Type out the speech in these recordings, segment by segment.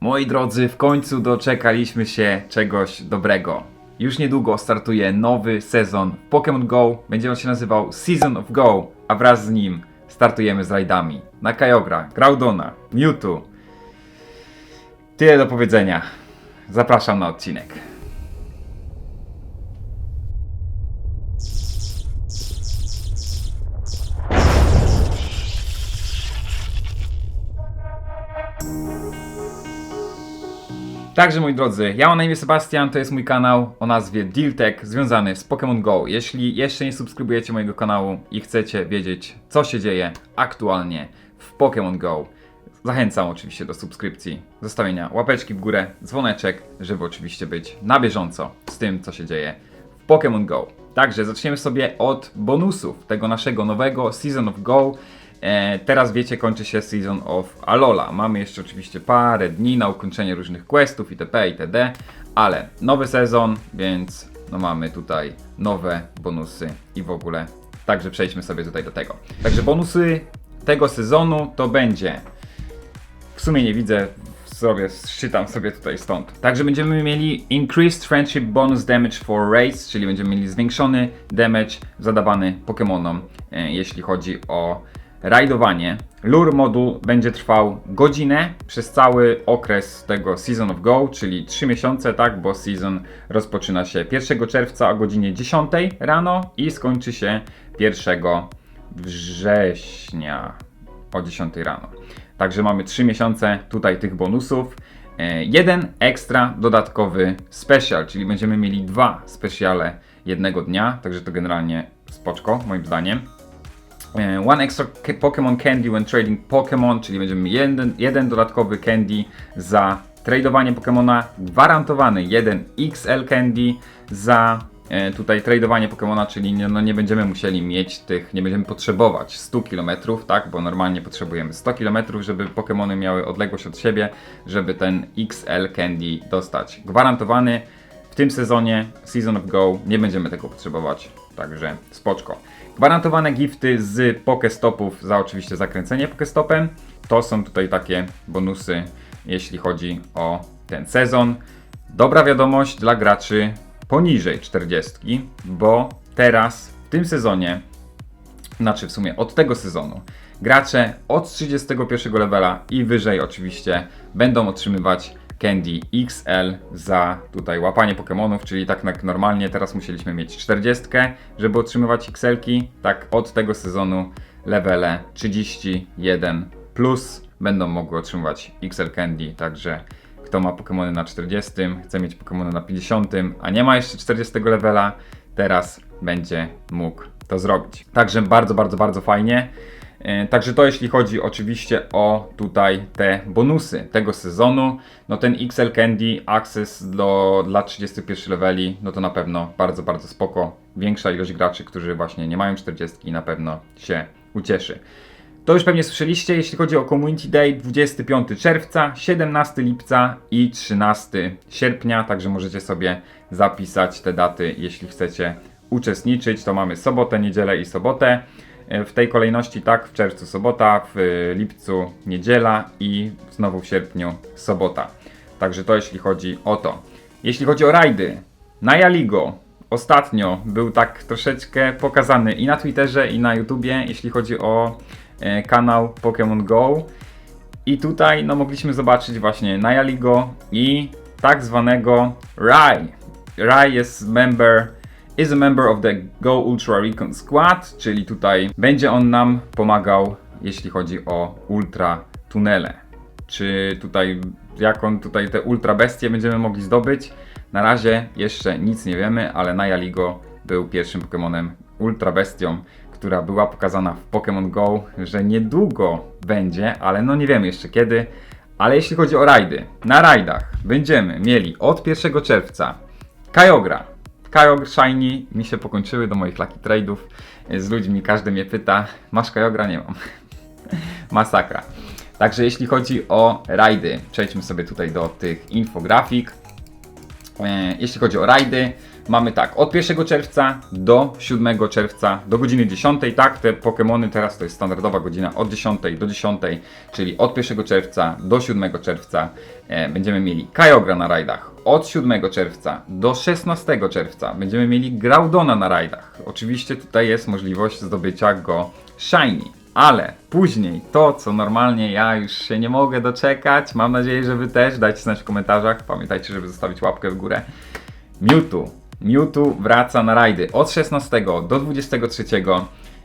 Moi drodzy, w końcu doczekaliśmy się czegoś dobrego. Już niedługo startuje nowy sezon Pokémon Go. Będzie on się nazywał Season of Go, a wraz z nim startujemy z rajdami na Kyogre, Groudona, Mewtwo. Tyle do powiedzenia. Zapraszam na odcinek. Także moi drodzy, ja mam na imię Sebastian, to jest mój kanał o nazwie Dealtech związany z Pokémon Go. Jeśli jeszcze nie subskrybujecie mojego kanału i chcecie wiedzieć co się dzieje aktualnie w Pokémon Go, zachęcam oczywiście do subskrypcji, zostawienia łapeczki w górę, dzwoneczek, żeby oczywiście być na bieżąco z tym co się dzieje w Pokémon Go. Także zaczniemy sobie od bonusów tego naszego nowego Season of Go. E, teraz wiecie, kończy się Season of Alola. Mamy jeszcze oczywiście parę dni na ukończenie różnych questów itp. itd. Ale nowy sezon, więc no mamy tutaj nowe bonusy i w ogóle. Także przejdźmy sobie tutaj do tego. Także bonusy tego sezonu to będzie. W sumie nie widzę, sobie szczytam sobie tutaj stąd. Także będziemy mieli Increased Friendship Bonus Damage for Race, czyli będziemy mieli zwiększony damage zadawany Pokémonom, e, jeśli chodzi o rajdowanie. Lure moduł będzie trwał godzinę przez cały okres tego Season of Go, czyli 3 miesiące, tak, bo season rozpoczyna się 1 czerwca o godzinie 10 rano i skończy się 1 września o 10 rano. Także mamy 3 miesiące tutaj tych bonusów. E, Jeden ekstra dodatkowy special, czyli będziemy mieli dwa speciale jednego dnia, także to generalnie spoczko moim zdaniem. E, One extra Pokémon Candy when trading Pokémon, czyli będziemy jeden, jeden dodatkowy candy za tradowanie Pokémona, gwarantowany jeden XL Candy za e, tutaj tradowanie Pokémona, czyli nie, no nie będziemy musieli mieć tych, nie będziemy potrzebować 100 km, tak, bo normalnie potrzebujemy 100 km, żeby Pokémony miały odległość od siebie, żeby ten XL Candy dostać. Gwarantowany w tym sezonie Season of Go nie będziemy tego potrzebować, także spoczko. Gwarantowane gifty z Pokestopów za oczywiście zakręcenie Pokestopem. To są tutaj takie bonusy, jeśli chodzi o ten sezon. Dobra wiadomość dla graczy poniżej 40, bo teraz w tym sezonie znaczy w sumie od tego sezonu, gracze od 31 levela i wyżej oczywiście będą otrzymywać Candy XL za tutaj łapanie Pokémonów, czyli tak jak normalnie teraz musieliśmy mieć 40, żeby otrzymywać XL-ki, tak od tego sezonu levele 31 plus będą mogły otrzymywać XL Candy, także kto ma Pokémony na 40, chce mieć Pokémony na 50, a nie ma jeszcze 40 levela, teraz będzie mógł to zrobić. Także bardzo, bardzo, bardzo fajnie. E, Także to jeśli chodzi oczywiście o tutaj te bonusy tego sezonu, no ten XL Candy Access do, dla 31 leveli, no to na pewno bardzo, bardzo spoko. Większa ilość graczy, którzy właśnie nie mają 40 na pewno się ucieszy. To już pewnie słyszeliście, jeśli chodzi o Community Day 25 czerwca, 17 lipca i 13 sierpnia, także możecie sobie zapisać te daty, jeśli chcecie uczestniczyć. To mamy sobotę, niedzielę i sobotę. E, W tej kolejności tak, w czerwcu sobota, w lipcu niedziela i znowu w sierpniu sobota. Także to jeśli chodzi o to. Jeśli chodzi o rajdy, na Jaligo ostatnio był tak troszeczkę pokazany i na Twitterze i na YouTubie, jeśli chodzi o e, kanał Pokémon Go. I tutaj no, mogliśmy zobaczyć właśnie Nialigo i tak zwanego Rai. Rai jest member, is a member of the Go Ultra Recon Squad, czyli tutaj będzie on nam pomagał, jeśli chodzi o ultra tunele. Czy tutaj, jak on tutaj te ultra bestie będziemy mogli zdobyć? Na razie jeszcze nic nie wiemy, ale Nialigo był pierwszym Pokémonem ultra bestią, która była pokazana w Pokémon Go, że niedługo będzie, ale no nie wiemy jeszcze kiedy. Ale jeśli chodzi o rajdy, na rajdach będziemy mieli od 1 czerwca Kyogre. Kyogre Shiny mi się pokończyły do moich Lucky Trade'ów z ludźmi, każdy mnie pyta, masz Kyogre? Nie mam. Masakra. Także jeśli chodzi o rajdy, przejdźmy sobie tutaj do tych infografik. E, Jeśli chodzi o rajdy, mamy tak, od 1 czerwca do 7 czerwca do godziny 10, tak, te Pokémony teraz to jest standardowa godzina od 10 do 10, czyli od 1 czerwca do 7 czerwca e, będziemy mieli Kyogre na rajdach. Od 7 czerwca do 16 czerwca będziemy mieli Groudona na rajdach. Oczywiście tutaj jest możliwość zdobycia go Shiny. Ale później to, co normalnie ja już się nie mogę doczekać, mam nadzieję, że Wy też dajcie znać w komentarzach. Pamiętajcie, żeby zostawić łapkę w górę. Mewtwo. Mewtwo wraca na rajdy. Od 16 do 23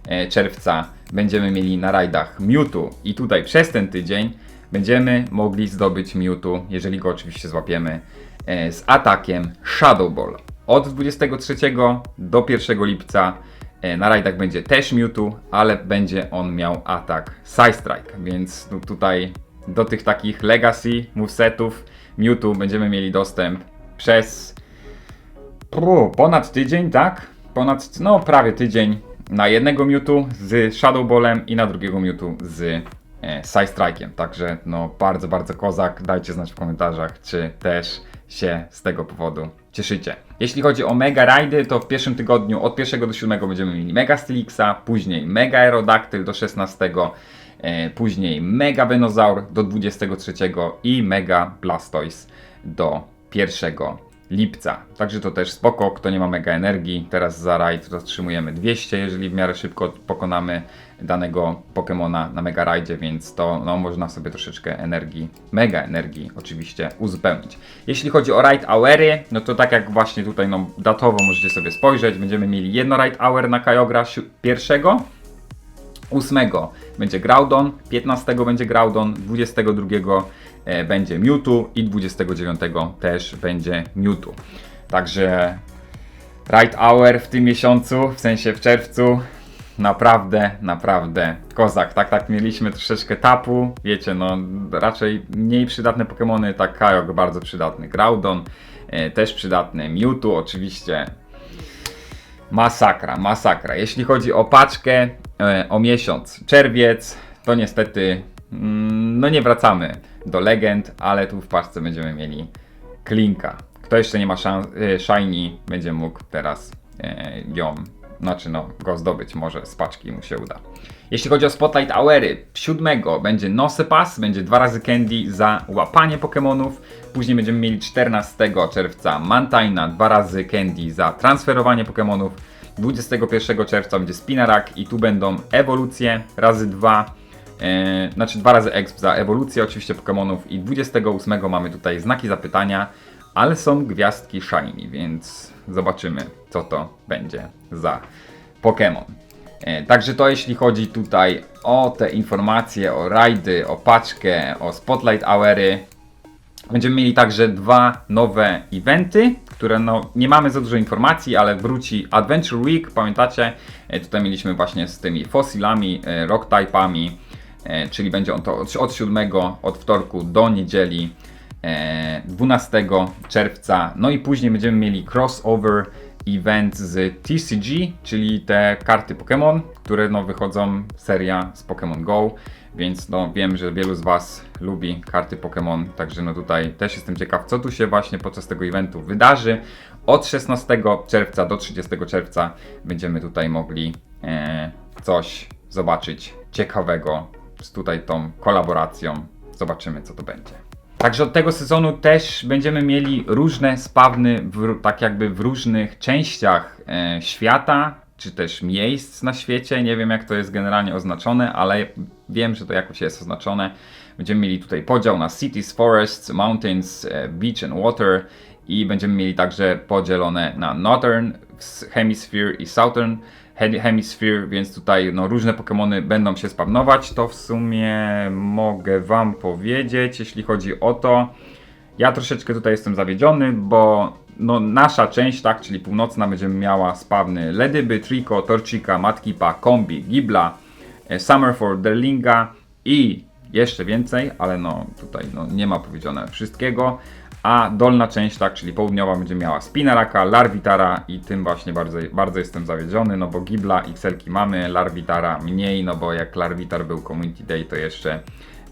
e, czerwca będziemy mieli na rajdach Mewtwo. I tutaj przez ten tydzień będziemy mogli zdobyć Mewtwo, jeżeli go oczywiście złapiemy, e, z atakiem Shadow Ball. Od 23 do 1 lipca e, na rajdach będzie też Mewtwo, ale będzie on miał atak Side Strike, więc tu, tutaj do tych takich legacy movesetów Mewtwo będziemy mieli dostęp przez Pu, ponad tydzień, tak? Ponad, no prawie tydzień na jednego Mewtwo z Shadow Ballem i na drugiego Mewtwo z e. Także no bardzo, bardzo kozak. Dajcie znać w komentarzach, czy też się z tego powodu cieszycie. Jeśli chodzi o Mega Rajdy, to w pierwszym tygodniu od 1 do 7 będziemy mieli Mega Stylixa, później Mega Aerodactyl do 16, e, później Mega Venozaur do 23 i Mega Blastoise do 1 lipca. Także to też spoko, kto nie ma mega energii. Teraz za rajd zatrzymujemy 200, jeżeli w miarę szybko pokonamy danego Pokemona na mega rajdzie, więc to no, można sobie troszeczkę energii, mega energii oczywiście uzupełnić. Jeśli chodzi o raid hours, no to tak jak właśnie tutaj no, datowo możecie sobie spojrzeć, będziemy mieli jedno raid hour na Kyogre pierwszego, 8 będzie Groudon, 15 będzie Groudon, 22 e, będzie Mewtwo i 29 też będzie Mewtwo. Także Right Hour w tym miesiącu, w sensie w czerwcu, naprawdę, naprawdę kozak. Tak, tak, mieliśmy troszeczkę tapu, wiecie, no raczej mniej przydatne Pokémony, tak Kyogre bardzo przydatny, Groudon e, też przydatny, Mewtwo oczywiście Masakra, masakra. Jeśli chodzi o paczkę, e, o miesiąc, czerwiec, to niestety no nie wracamy do legend, ale tu w paczce będziemy mieli Klinka. Kto jeszcze nie ma szans, e, Shiny, będzie mógł teraz e, ją, znaczy no, go zdobyć, może z paczki mu się uda. Jeśli chodzi o Spotlight Hours, 7 będzie Nosepass, będzie dwa razy Candy za łapanie Pokémonów. Później będziemy mieli 14 czerwca Mantaina, dwa razy Candy za transferowanie Pokémonów. 21 czerwca będzie Spinarak i tu będą ewolucje razy dwa. E, znaczy dwa razy exp za ewolucję oczywiście Pokémonów i 28 mamy tutaj znaki zapytania, ale są gwiazdki shiny, więc zobaczymy co to będzie za Pokémon. E, Także to jeśli chodzi tutaj o te informacje, o rajdy, o paczkę, o Spotlight Houry. Będziemy mieli także dwa nowe eventy, które no, nie mamy za dużo informacji, ale wróci Adventure Week, pamiętacie? E, Tutaj mieliśmy właśnie z tymi fossilami, e, rock typami, czyli będzie on to od, od 7, od wtorku do niedzieli e, 12 czerwca. No i później będziemy mieli crossover event z TCG, czyli te karty Pokémon, które no wychodzą seria z Pokémon Go, więc no wiem, że wielu z Was lubi karty Pokémon, także no tutaj też jestem ciekaw, co tu się właśnie podczas tego eventu wydarzy. Od 16 czerwca do 30 czerwca będziemy tutaj mogli e, coś zobaczyć ciekawego z tutaj tą kolaboracją. Zobaczymy, co to będzie. Także od tego sezonu też będziemy mieli różne spawny, w, tak jakby w różnych częściach e, świata, czy też miejsc na świecie. Nie wiem, jak to jest generalnie oznaczone, ale wiem, że to jakoś jest oznaczone. Będziemy mieli tutaj podział na cities, forests, mountains, e, beach and water i będziemy mieli także podzielone na Northern Hemisphere i Southern He- Hemisphere, więc tutaj no, różne Pokémony będą się spawnować. To w sumie mogę Wam powiedzieć, jeśli chodzi o to. Ja troszeczkę tutaj jestem zawiedziony, bo no, nasza część, tak, czyli północna, będzie miała spawny Ledyby, Trico, Torchika, Matkipa, Kombi, Gibla, e, Summerford, Derlinga i jeszcze więcej, ale no tutaj no, nie ma powiedziane wszystkiego. A dolna część, tak, czyli południowa, będzie miała Spinaraka, Larvitara i tym właśnie bardzo, bardzo jestem zawiedziony, no bo Gibla, XL-ki mamy, Larvitara mniej, no bo jak Larvitar był Community Day, to jeszcze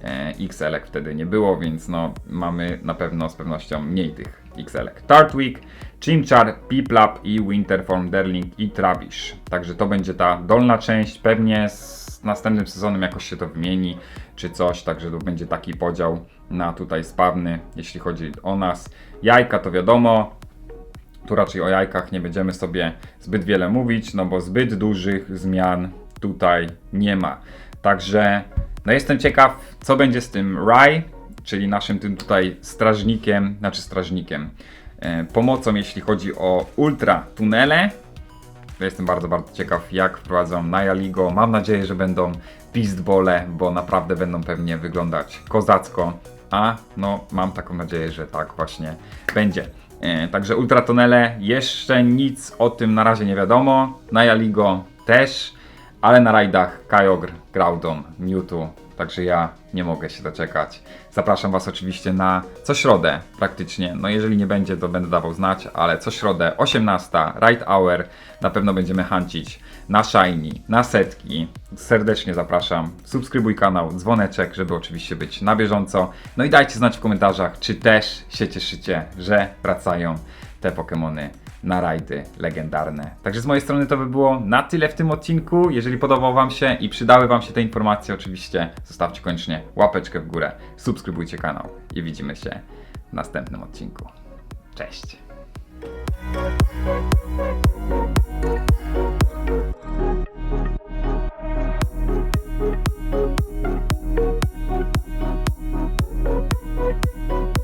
E, XL-ek wtedy nie było, więc no mamy na pewno z pewnością mniej tych XL-ek. Tartwig, Chimchar, Piplap i Winterform, Derling i Trabish. Także to będzie ta dolna część. Pewnie z następnym sezonem jakoś się to wymieni czy coś, także to będzie taki podział na tutaj spawny, jeśli chodzi o nas. Jajka to wiadomo, tu raczej o jajkach nie będziemy sobie zbyt wiele mówić, no bo zbyt dużych zmian tutaj nie ma. Także no jestem ciekaw, co będzie z tym Rai, czyli naszym tym tutaj strażnikiem, znaczy strażnikiem, e, pomocą jeśli chodzi o ultra tunele. Ja jestem bardzo, bardzo ciekaw, jak wprowadzą Nialigo. Mam nadzieję, że będą pistbole, bo naprawdę będą pewnie wyglądać kozacko. A no, mam taką nadzieję, że tak właśnie będzie. E, także ultratonele, jeszcze nic o tym na razie nie wiadomo. Nialigo też, ale na rajdach Kyogre, Groudon, Mewtwo. Także ja nie mogę się doczekać. Zapraszam Was oczywiście na co środę praktycznie. No jeżeli nie będzie, to będę dawał znać, ale co środę 18 Ride Hour na pewno będziemy hancić na Shiny, na setki. Serdecznie zapraszam. Subskrybuj kanał, dzwoneczek, żeby oczywiście być na bieżąco. No i dajcie znać w komentarzach, czy też się cieszycie, że wracają te Pokémony na rajdy legendarne. Także z mojej strony to by było na tyle w tym odcinku. Jeżeli podobał Wam się i przydały Wam się te informacje, oczywiście zostawcie koniecznie łapeczkę w górę, subskrybujcie kanał i widzimy się w następnym odcinku. Cześć!